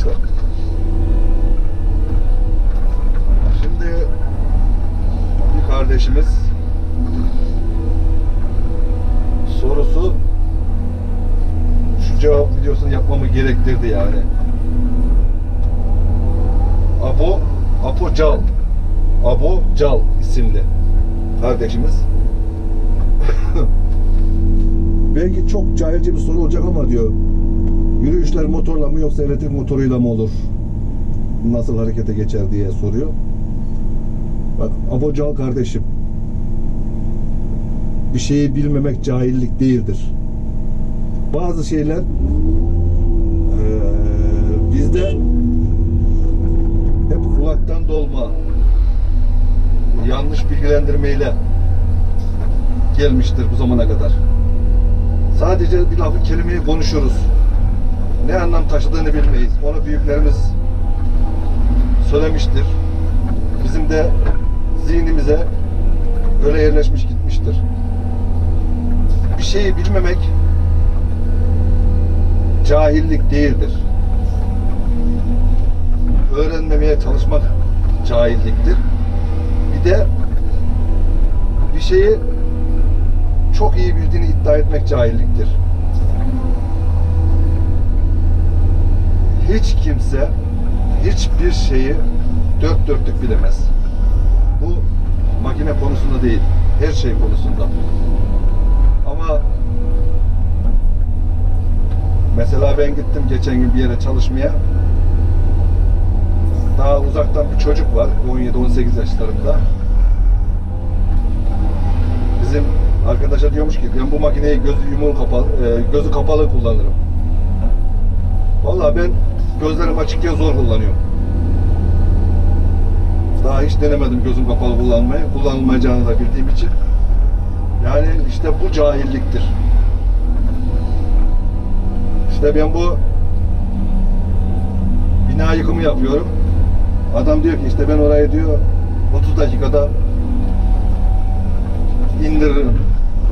arkadaşlar. Şimdi bir kardeşimiz sorusu şu cevap videosunu yapmamı gerektirdi yani. Abo Apo Cal Abo Cal isimli kardeşimiz. Belki çok cahilce bir soru olacak ama diyor. Yürüyüşler motorla mı yoksa elektrik motoruyla mı olur? Nasıl harekete geçer diye soruyor. Bak Abo Cal kardeşim. Bir şeyi bilmemek cahillik değildir. Bazı şeyler eee, bizde hep kulaktan dolma yanlış bilgilendirmeyle gelmiştir bu zamana kadar. Sadece bir lafı kelimeyi konuşuruz. Ne anlam taşıdığını bilmeyiz. Onu büyüklerimiz söylemiştir. Bizim de zihnimize öyle yerleşmiş gitmiştir. Bir şeyi bilmemek cahillik değildir. Öğrenmemeye çalışmak cahilliktir. Bir de bir şeyi çok iyi bildiğini iddia etmek cahilliktir. Hiç kimse hiçbir şeyi dört dörtlük bilemez. Bu makine konusunda değil, her şey konusunda. Ama mesela ben gittim geçen gün bir yere çalışmaya. Daha uzaktan bir çocuk var, 17-18 yaşlarında. Bizim arkadaşa diyormuş ki ben bu makineyi gözü yumulu kapalı, e, gözü kapalı kullanırım. Vallahi ben gözlerim açıkken zor kullanıyorum. Daha hiç denemedim gözüm kapalı kullanmayı. Kullanılmayacağını da bildiğim için. Yani işte bu cahilliktir. İşte ben bu bina yıkımı yapıyorum. Adam diyor ki işte ben orayı diyor 30 dakikada indiririm.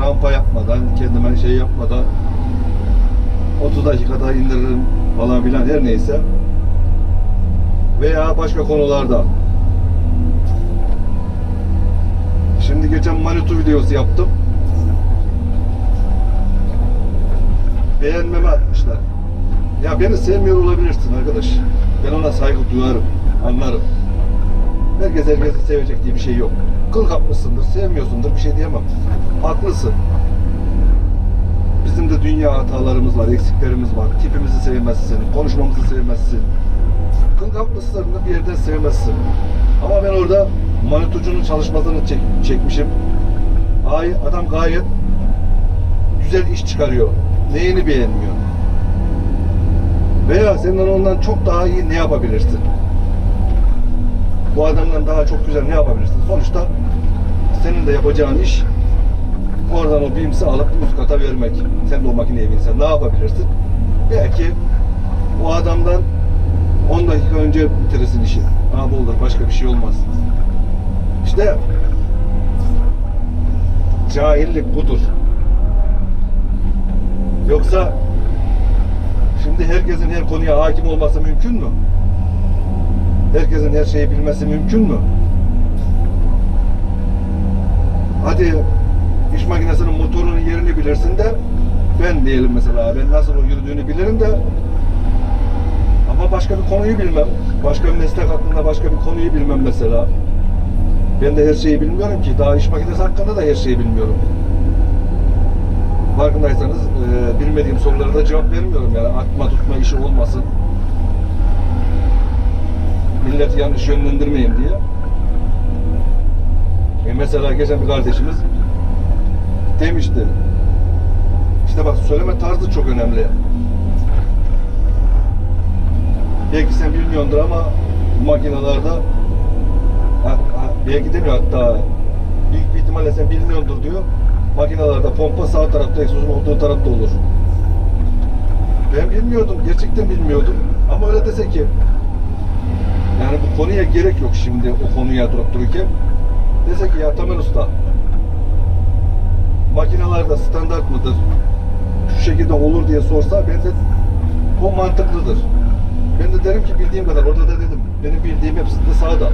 Rampa yapmadan, kendime şey yapmadan 30 dakikada indiririm falan filan her neyse. Veya başka konularda. Şimdi geçen Manitou videosu yaptım. Beğenmeme atmışlar. Ya beni sevmiyor olabilirsin arkadaş. Ben ona saygı duyarım, anlarım. Herkes herkesi sevecek diye bir şey yok. Kıl kapmışsındır, sevmiyorsundur bir şey diyemem. Haklısın. Bizim de dünya hatalarımız var, eksiklerimiz var. Tipimizi sevmezsin, konuşmamızı sevmezsin. Kıl kapmışsın bir yerden sevmezsin. Ama ben orada manitucunun çalışmasını çek, çekmişim. Ay, adam gayet güzel iş çıkarıyor. Neyini beğenmiyor? Veya senden ondan çok daha iyi ne yapabilirsin? Bu adamdan daha çok güzel ne yapabilirsin? Sonuçta senin de yapacağın iş oradan o bimsi alıp üst kata vermek. Sen de o makineye binsen ne yapabilirsin? Belki o adamdan 10 dakika önce bitirirsin işi. Abi olur başka bir şey olmaz. İşte cahillik budur. Yoksa şimdi herkesin her konuya hakim olması mümkün mü? Herkesin her şeyi bilmesi mümkün mü? Hadi iş makinesinin motorunun yerini bilirsin de ben diyelim mesela ben nasıl yürüdüğünü bilirim de ama başka bir konuyu bilmem. Başka bir meslek hakkında başka bir konuyu bilmem mesela. Ben de her şeyi bilmiyorum ki. Daha iş makinesi hakkında da her şeyi bilmiyorum. Farkındaysanız e, bilmediğim sorulara da cevap vermiyorum yani atma tutma işi olmasın. Milleti yanlış yönlendirmeyeyim diye. E mesela geçen bir kardeşimiz demişti. İşte bak söyleme tarzı çok önemli. Belki sen bilmiyordur ama bu makinalarda ha, ha, belki demiyor hatta büyük bir ihtimalle sen bilmiyordur diyor. Makinalarda pompa sağ tarafta, egzozun olduğu tarafta olur. Ben bilmiyordum, gerçekten bilmiyordum. Ama öyle dese ki yani bu konuya gerek yok şimdi o konuya durup dururken. Dese ki ya Tamer Usta makinalarda standart mıdır? Şu şekilde olur diye sorsa ben de o mantıklıdır. Ben de derim ki bildiğim kadar. Orada da dedim. Benim bildiğim hepsinde sağda.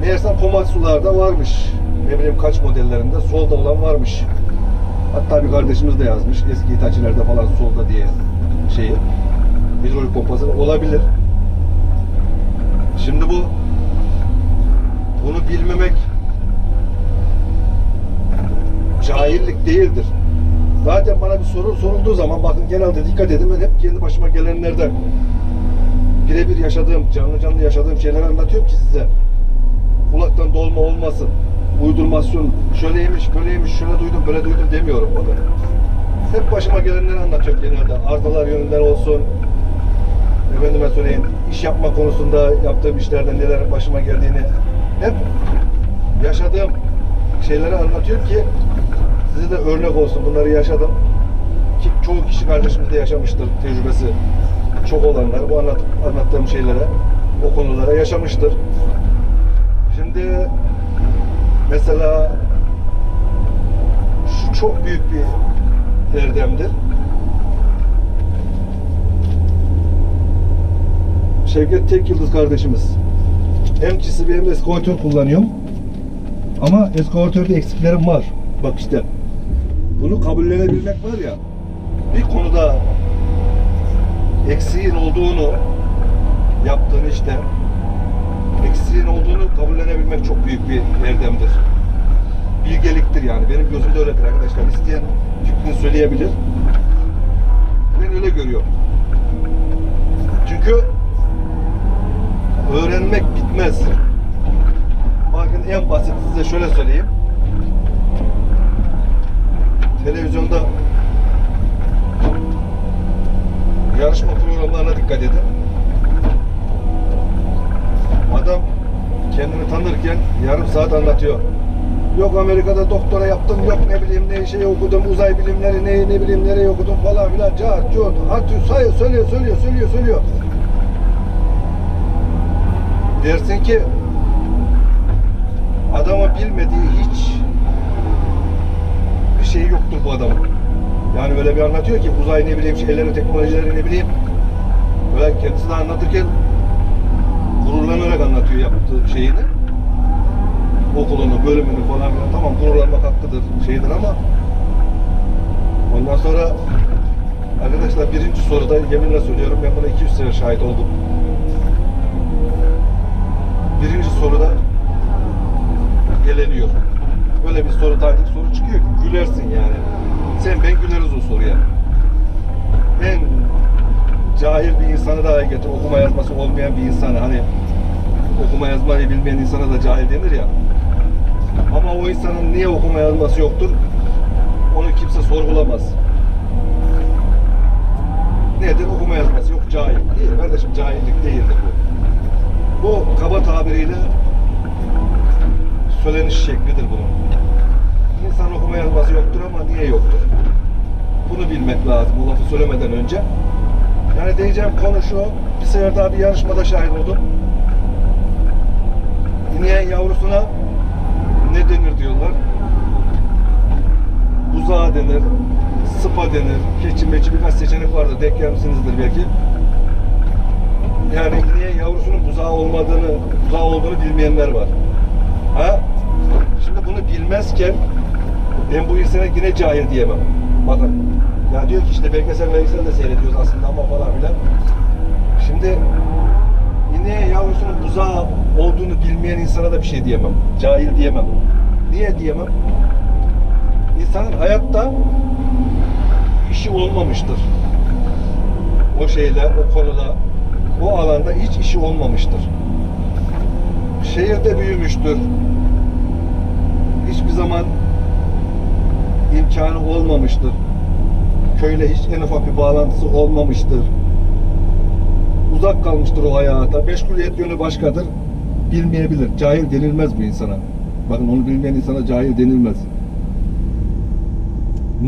Meğersem Komatsu'larda varmış. Ne bileyim kaç modellerinde solda olan varmış. Hatta bir kardeşimiz de yazmış. Eski Hitachi'lerde falan solda diye şeyi. Hidrolik pompası olabilir. Şimdi bu bunu bilmemek cahillik değildir. Zaten bana bir soru sorulduğu zaman bakın genelde dikkat edin ben hep kendi başıma gelenlerden birebir yaşadığım, canlı canlı yaşadığım şeyleri anlatıyorum ki size. Kulaktan dolma olmasın. Uydurmasyon, şöyleymiş, böyleymiş, şöyle duydum, böyle duydum demiyorum bana. Hep başıma gelenleri anlatıyorum genelde. Arızalar yönünden olsun. Efendime söyleyeyim, iş yapma konusunda yaptığım işlerden neler başıma geldiğini hep yaşadığım şeyleri anlatıyorum ki size de örnek olsun. Bunları yaşadım. Ki çoğu kişi kardeşimiz de yaşamıştır tecrübesi çok olanlar bu anlat, anlattığım şeylere, o konulara yaşamıştır. Şimdi mesela şu çok büyük bir erdemdir. Şevket Tek Yıldız kardeşimiz. Hem çisi hem eskavatör kullanıyorum. Ama eskavatörde eksiklerim var. Bak işte. Bunu kabullenebilmek var ya. Bir konuda eksiğin olduğunu yaptığın işte eksiğin olduğunu kabullenebilmek çok büyük bir erdemdir. Bilgeliktir yani. Benim gözümde öyledir arkadaşlar. İsteyen fikrini söyleyebilir. Ben öyle görüyorum. Çünkü öğrenmek bitmez. Bakın en basit size şöyle söyleyeyim. Televizyonda yarışma programlarına dikkat edin. Adam kendini tanırken yarım saat anlatıyor. Yok Amerika'da doktora yaptım, yok ne bileyim ne şey okudum, uzay bilimleri ne ne bileyim nereye okudum falan filan. Cart, curt, atıyor, sayıyor, söylüyor, söylüyor, söylüyor, söylüyor. Dersin ki adama bilmediği hiç bir şey yoktur bu adamın. Yani böyle bir anlatıyor ki uzay ne bileyim şeyleri, teknolojileri ne bileyim. Böyle kendisi de anlatırken gururlanarak anlatıyor yaptığı şeyini. Okulunu, bölümünü falan filan. Tamam gururlanmak hakkıdır, şeydir ama ondan sonra arkadaşlar birinci soruda yeminle söylüyorum ben buna 200 sene şahit oldum. Birinci soruda eleniyor. Böyle bir soru taktik soru çıkıyor ki gülersin yani. Sen ben güleriz o soruya. En cahil bir insanı daha getir. Okuma yazması olmayan bir insanı hani okuma yazmayı bilmeyen insana da cahil denir ya. Ama o insanın niye okuma yazması yoktur? Onu kimse sorgulamaz. Nedir? Okuma yazması yok cahil. Değil kardeşim cahillik değildir bu. Bu kaba tabiriyle söyleniş şeklidir bunun. İnsan okuma yazması yoktur ama niye yoktur? Bunu bilmek lazım o lafı söylemeden önce. Yani diyeceğim konu şu, bir sefer daha bir yarışmada şahit oldum. İneğin yavrusuna ne denir diyorlar. Buzağı denir, sıpa denir, keçi meçi birkaç seçenek vardır. Denk gelmişsinizdir belki. Yani ineğin yavrusunun buzağı olmadığını, buzağı olduğunu bilmeyenler var. Ha? Şimdi bunu bilmezken ben bu insana yine cahil diyemem. Bakın. Ya diyor ki işte belgesel belgesel de seyrediyoruz aslında ama falan filan. Şimdi ineğe yavrusunun buzağı olduğunu bilmeyen insana da bir şey diyemem. Cahil diyemem. Niye diyemem? İnsanın hayatta işi olmamıştır. O şeyle, o konuda, o alanda hiç işi olmamıştır. Şehirde büyümüştür. Hiçbir zaman imkanı olmamıştır. Köyle hiç en ufak bir bağlantısı olmamıştır. Uzak kalmıştır o hayata. Meşguliyet yönü başkadır. Bilmeyebilir. Cahil denilmez bu insana. Bakın onu bilmeyen insana cahil denilmez.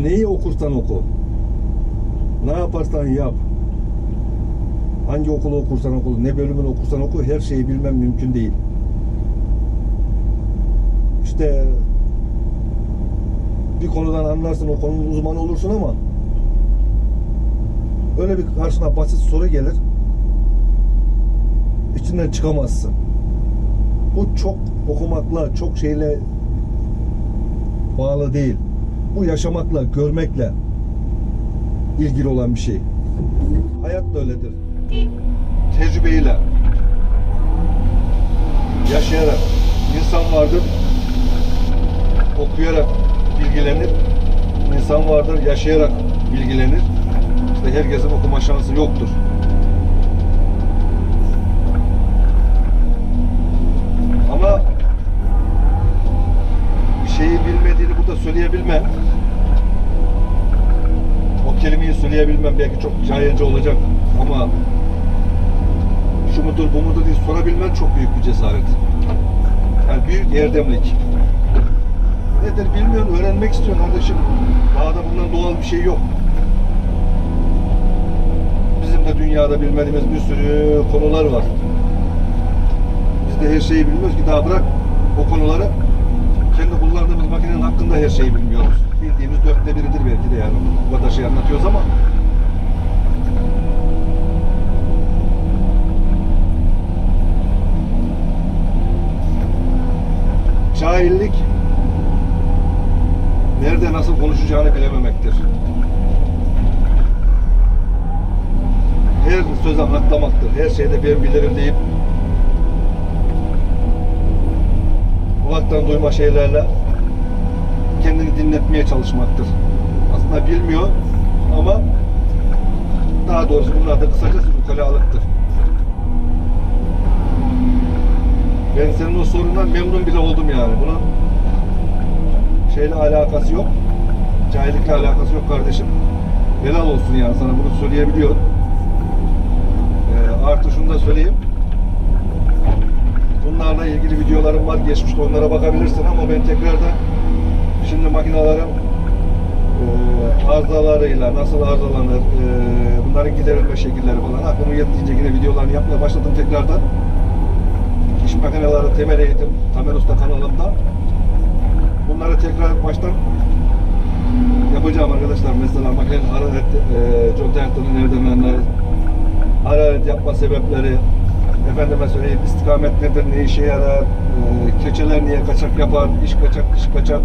Neyi okursan oku. Ne yaparsan yap. Hangi okulu okursan oku, ne bölümünü okursan oku her şeyi bilmem mümkün değil. İşte bir konudan anlarsın, o konunun uzmanı olursun ama öyle bir karşına basit soru gelir. İçinden çıkamazsın. Bu çok okumakla, çok şeyle bağlı değil. Bu yaşamakla, görmekle ilgili olan bir şey. Hayat da öyledir. Tecrübeyle, yaşayarak insan vardır, okuyarak bilgilenir. İnsan vardır, yaşayarak bilgilenir. İşte herkesin okuma şansı yoktur. Ama bir şeyi bilmediğini burada söyleyebilmem. O kelimeyi söyleyebilmem belki çok cahilce olacak ama şu mudur bu mudur diye sorabilmen çok büyük bir cesaret. Yani büyük erdemlik. Nedir bilmiyorsun, öğrenmek istiyorsun kardeşim. Daha da bundan doğal bir şey yok. Bizim de dünyada bilmediğimiz bir sürü konular var. Biz de her şeyi bilmiyoruz ki daha bırak o konuları kendi kullandığımız makinenin hakkında her şeyi bilmiyoruz. Bildiğimiz dörtte biridir belki de yani. Bu kadar şey anlatıyoruz ama cahillik nerede nasıl konuşacağını bilememektir. Her söze atlamaktır. Her şeyde ben bilirim deyip kulaktan duyma şeylerle kendini dinletmeye çalışmaktır. Aslında bilmiyor ama daha doğrusu bunun adı kısacası ukalalıktır. Ben senin o sorundan memnun bile oldum yani. Bunun şeyle alakası yok. Cahillikle alakası yok kardeşim. Helal olsun yani sana bunu söyleyebiliyorum. Ee, artı şunu da söyleyeyim. Bunlarla ilgili videolarım var. Geçmişte onlara bakabilirsin ama ben tekrardan şimdi makinelerin e, arızalarıyla nasıl arızalanır, e, bunların giderilme şekilleri falan aklımı yettiğince yine videolarını yapmaya başladım tekrardan. İş makineleri temel eğitim Tamer Usta kanalımda. Bunları tekrar baştan yapacağım arkadaşlar. Mesela makinenin hararet, e, conta ayaklarının nereden hararet yapma sebepleri, efendime söyleyeyim istikamet nedir, ne işe yarar, e, keçeler niye kaçak yapar, iş kaçak, dış kaçak.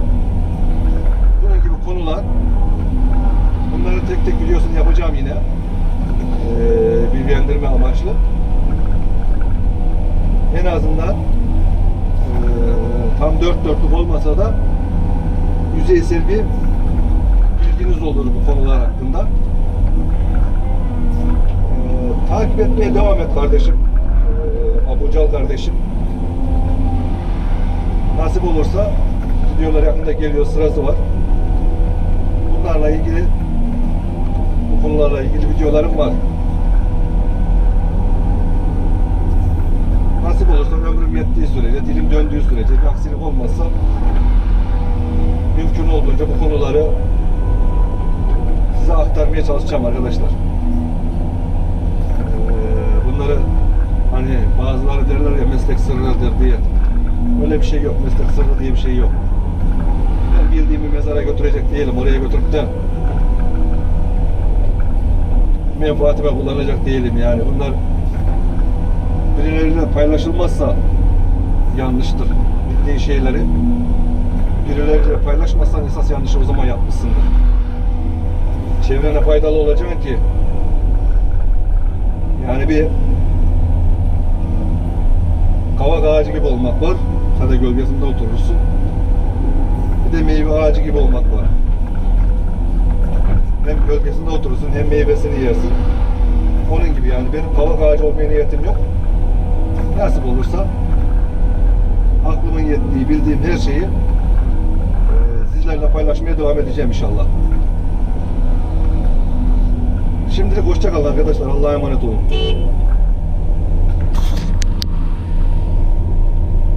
Bunun gibi konular. Bunları tek tek videosunu yapacağım yine. E, bilgilendirme amaçlı. En azından e, tam dört dörtlük olmasa da yüzeysel bir bilginiz olur bu konular hakkında. Ee, takip etmeye devam et kardeşim. Ee, Abucal kardeşim. Nasip olursa videolar yakında geliyor sırası var. Bunlarla ilgili bu konularla ilgili videolarım var. Nasip olursa ömrüm yettiği sürece, dilim döndüğü sürece bir aksilik olmazsa mümkün olduğunca bu konuları size aktarmaya çalışacağım arkadaşlar. Ee, bunları hani bazıları derler ya meslek sırrıdır diye. Öyle bir şey yok. Meslek sırrı diye bir şey yok. Ben bildiğimi mezara götürecek değilim. Oraya götürüp de menfaatime kullanacak değilim yani. Bunlar birileriyle paylaşılmazsa yanlıştır. Bildiğin şeyleri birileriyle paylaşmazsan esas yanlışı o zaman yapmışsındır. Çevrene faydalı olacaksın ki yani bir kavak ağacı gibi olmak var. Sen de gölgesinde oturursun. Bir de meyve ağacı gibi olmak var. Hem gölgesinde oturursun hem meyvesini yersin. Onun gibi yani benim kavak ağacı olmaya niyetim yok. Nasip olursa aklımın yettiği, bildiğim her şeyi e, sizlerle paylaşmaya devam edeceğim inşallah. Şimdilik hoşça kalın arkadaşlar. Allah'a emanet olun.